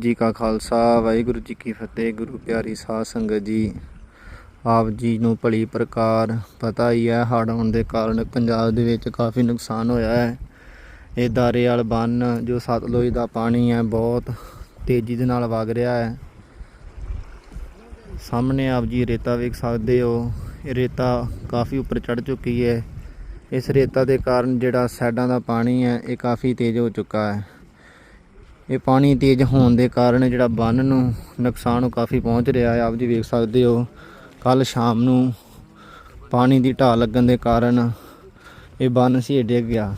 ਜੀ ਕਾ ਖਾਲਸਾ, ਵਾਹਿਗੁਰੂ ਜੀ ਕੀ ਫਤਿਹ, ਗੁਰੂ ਪਿਆਰੀ ਸਾਧ ਸੰਗਤ ਜੀ। ਆਪ ਜੀ ਨੂੰ ਭਲੀ ਪ੍ਰਕਾਰ ਪਤਾ ਹੀ ਹੈ, ਹੜ੍ਹ ਆਉਣ ਦੇ ਕਾਰਨ ਪੰਜਾਬ ਦੇ ਵਿੱਚ ਕਾਫੀ ਨੁਕਸਾਨ ਹੋਇਆ ਹੈ। ਇਹ ਦਾਰੇ ਦਾਰੇਵਾਲ ਬੰਨ, ਜੋ ਸਤਲੁਜ ਦਾ ਪਾਣੀ ਹੈ, ਬਹੁਤ ਤੇਜ਼ੀ ਦੇ ਨਾਲ ਵਗ ਰਿਹਾ ਹੈ। ਸਾਹਮਣੇ ਆਪ ਜੀ ਰੇਤਾ ਵੇਖ ਸਕਦੇ ਹੋ, ਇਹ ਰੇਤਾ ਕਾਫੀ ਉੱਪਰ ਚੜ ਚੁੱਕੀ ਹੈ। ਇਸ ਰੇਤਾ ਦੇ ਕਾਰਨ ਜਿਹੜਾ ਸਾਈਡਾਂ ਦਾ ਪਾਣੀ ਹੈ, ਇਹ ਕਾਫੀ ਤੇਜ਼ ਹੋ ਚੁੱਕਾ ਹੈ। ਇਹ ਪਾਣੀ ਤੇਜ਼ ਹੋਣ ਦੇ ਕਾਰਨ ਜਿਹੜਾ ਬੰਨ ਨੂੰ ਨੁਕਸਾਨ ਉਹ ਕਾਫੀ ਪਹੁੰਚ ਰਿਹਾ ਹੈ। ਆਪ ਜੀ ਵੇਖ ਸਕਦੇ ਹੋ ਕੱਲ ਸ਼ਾਮ ਨੂੰ ਪਾਣੀ ਦੀ ਢਾਹ ਲੱਗਣ ਦੇ ਕਾਰਨ ਇਹ ਬੰਨ ਸੀ ਡਿੱਗ ਗਿਆ।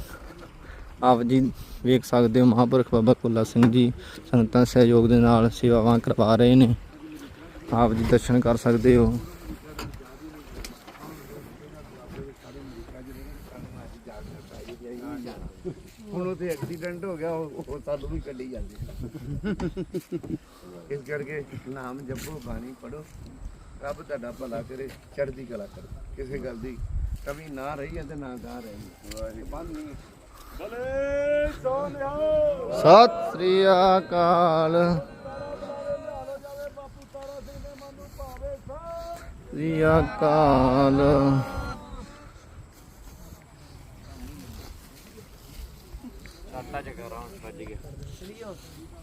ਆਪ ਜੀ ਵੇਖ ਸਕਦੇ ਹੋ, ਮਹਾਂਪੁਰਖ ਬਾਬਾ ਕੁੱਲਾ ਸਿੰਘ ਜੀ ਸੰਗਤਾਂ ਸਹਿਯੋਗ ਦੇ ਨਾਲ ਸੇਵਾਵਾਂ ਕਰਵਾ ਰਹੇ ਨੇ। ਆਪ ਜੀ ਦਰਸ਼ਨ ਕਰ ਸਕਦੇ ਹੋ। ਹੁਣ ਉਹ ਐਕਸੀਡੈਂਟ ਹੋ ਗਿਆ, ਉਹ ਸਾਨੂੰ ਵੀ ਕੱਢੀ ਜਾਂਦੇ। ਇਸ ਕਰਕੇ ਨਾਮ ਜਪੋ, ਬਾਣੀ ਪੜੋ ਰੱਬ ਤੁਹਾਡਾ ਭਲਾ ਕਰੇ, ਚੜ੍ਹਦੀ ਕਲਾ ਕਰੇ। ਕਿਸੇ ਗੱਲ ਦੀ ਕਮੀ ਨਾ ਰਹੀ ਤੇ ਨਾ ਗਾ ਰਹੀ ਵਾਹਿਗੁਰੂ ਬਲੇ ਸੋਨਿਆ ਸਤਿ ਸ੍ਰੀ ਅਕਾਲ। ਸ੍ਰੀ ਅਕਾਲ।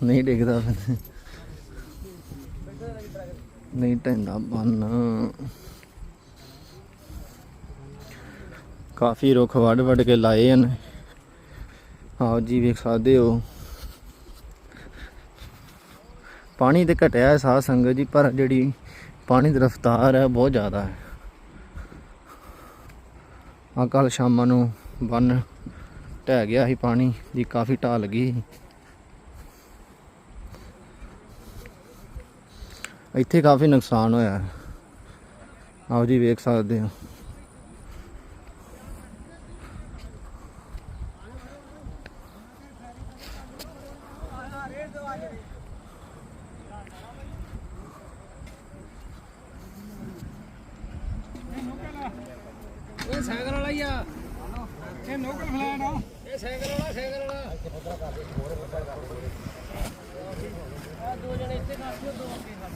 ਨਹੀਂ ਡਿੱਗਦਾ ਫਿਰ। ਨਹੀਂ ਟੈਂਦਾ ਬੰਨ। ਕਾਫੀ ਰੁੱਖ ਵੱਢ ਵੱਢ ਕੇ ਲਾਏ ਹਨ ਆਓ ਜੀ ਵੇਖ ਸਕਦੇ ਹੋ ਪਾਣੀ ਤੇ ਘਟਿਆ ਹੈ ਸਾਧ ਸੰਗਤ ਜੀ, ਪਰ ਜਿਹੜੀ ਪਾਣੀ ਦੀ ਰਫ਼ਤਾਰ ਹੈ ਬਹੁਤ ਜ਼ਿਆਦਾ ਹੈ। ਆ ਕੱਲ ਸ਼ਾਮਾਂ ਨੂੰ ਬੰਨ ਢਹਿ ਗਿਆ ਸੀ ਪਾਣੀ ਦੀ ਕਾਫੀ ਢਾਹ ਲੱਗੀ ਇੱਥੇ ਕਾਫੀ ਨੁਕਸਾਨ ਹੋਇਆ। ਆਓ ਜੀ, ਵੇਖ ਸਕਦੇ ਹੋ। ਇਹ ਸਾਈਕਲ ਵਾਲਾ ਹੀ ਆ। ਇਹ ਲੋਕਲ ਫਲੈਟ ਆ। ਸਾਈਕਲ ਵਾਲਾ ਸਾਈਕਲ ਵਾਲਾ। ਦੋ ਜਣੇ ਇੱਥੇ ਕਰ ਦੋ ਅੱਗੇ ਕਰ